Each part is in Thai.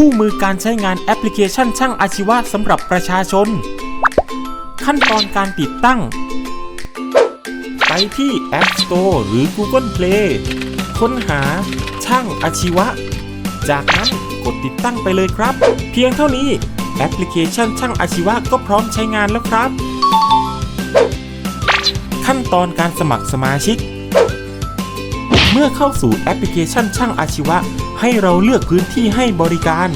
คู่มือการใช้งานแอปพลิเคชันช่างอาชีวะสำหรับประชาชน ขั้นตอนการติดตั้ง ไปที่ App Store หรือ Google Play ค้นหาช่างอาชีวะ จากนั้นกดติดตั้งไปเลยครับ เพียงเท่านี้แอปพลิเคชันช่างอาชีวะก็พร้อมใช้งานแล้วครับ ขั้นตอนการสมัครสมาชิก มื่อเข้าสู่แอปพลิเคชันช่างอาชีวะ ให้เราเลือกพื้นที่ให้บริการ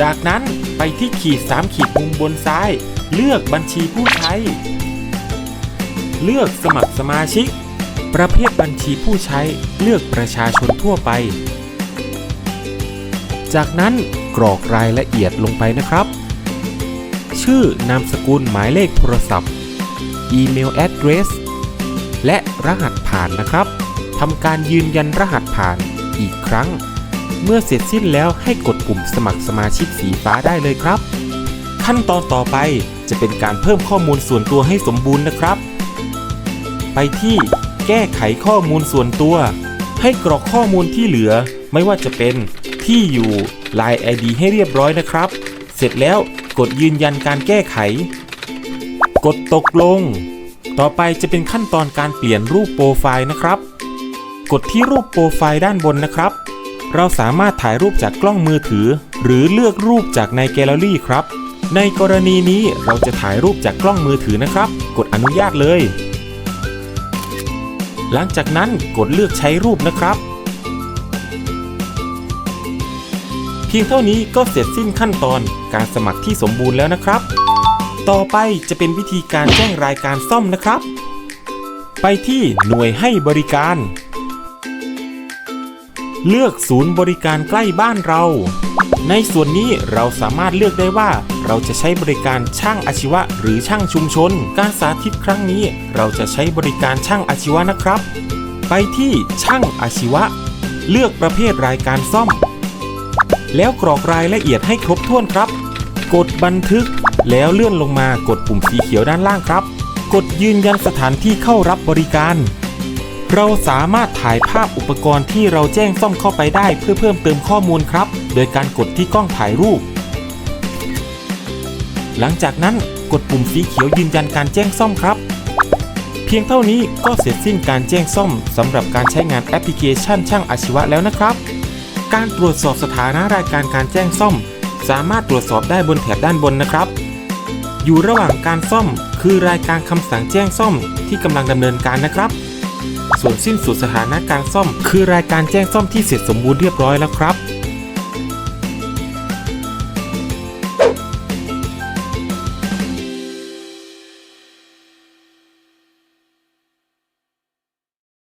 จากนั้นไปที่ขีด 3 ขีดมุมบนซ้าย เลือกบัญชีผู้ใช้ เลือกสมัครสมาชิก ประเภทบัญชีผู้ใช้เลือกประชาชนทั่วไป จากนั้นกรอกรายละเอียดลงไปนะครับ ชื่อนามสกุลหมายเลขโทรศัพท์ อีเมล address และรหัสผ่านนะครับทำการยืนยันรหัสผ่านอีกครั้ง เมื่อเสร็จสิ้นแล้วให้กดปุ่มสมัครสมาชิกสีฟ้าได้เลยครับ ขั้นตอนต่อไปจะเป็นการเพิ่มข้อมูลส่วนตัวให้สมบูรณ์นะครับ ไปที่แก้ไขข้อมูลส่วนตัว ให้กรอกข้อมูลที่เหลือ ไม่ว่าจะเป็นที่อยู่ Line ID ให้เรียบร้อยนะครับ เสร็จแล้วกดยืนยันการแก้ไข กดตกลง ต่อไปจะเป็นขั้นตอนการเปลี่ยนรูปโปรไฟล์นะครับ กดที่รูปโปรไฟล์ด้านบนนะครับ เราสามารถถ่ายรูปจากกล้องมือถือ หรือเลือกรูปจากในแกลเลอรี่ครับ ในกรณีนี้เราจะถ่ายรูปจากกล้องมือถือนะครับ กดอนุญาตเลย หลังจากนั้นกดเลือกใช้รูปนะครับเพียงเท่านี้ก็เสร็จสิ้นขั้นตอนการสมัครที่สมบูรณ์แล้วนะครับ ต่อไปจะเป็นวิธีการแจ้งรายการซ่อมนะครับ ไปที่หน่วยให้บริการ เลือกศูนย์บริการใกล้บ้านเรา ในส่วนนี้เราสามารถเลือกได้ว่า เราจะใช้บริการช่างอาชีวะ หรือช่างชุมชน การสาธิตครั้งนี้ เราจะใช้บริการช่างอาชีวะนะครับ ไปที่ช่างอาชีวะ เลือกประเภทรายการซ่อม แล้วกรอกรายละเอียดให้ครบถ้วนครับ กดบันทึก แล้วเลื่อนลงมากดปุ่มสีเขียวด้านล่างครับ กดยืนยันสถานที่เข้ารับบริการ เราสามารถถ่ายภาพอุปกรณ์ที่เราแจ้งซ่อมเข้าไปได้เพื่อเพิ่มเติมข้อมูลครับ โดยการกดที่กล้องถ่ายรูป หลังจากนั้นกดปุ่มสีเขียวยืนยันการแจ้งซ่อมครับ เพียงเท่านี้ก็เสร็จสิ้นการแจ้งซ่อมสำหรับการใช้งานแอปพลิเคชันช่างอาชีวะแล้วนะครับ การตรวจสอบสถานะรายการการแจ้งซ่อม สามารถตรวจสอบได้บนแถบด้านบนนะครับ อยู่ระหว่างการซ่อม คือรายการคำสั่งแจ้งซ่อมที่กำลังดำเนินการนะครับ ส่วนสิ้นสุดสถานะการซ่อม คือรายการแจ้งซ่อมที่เสร็จสมบูรณ์เรียบร้อยแล้วครับ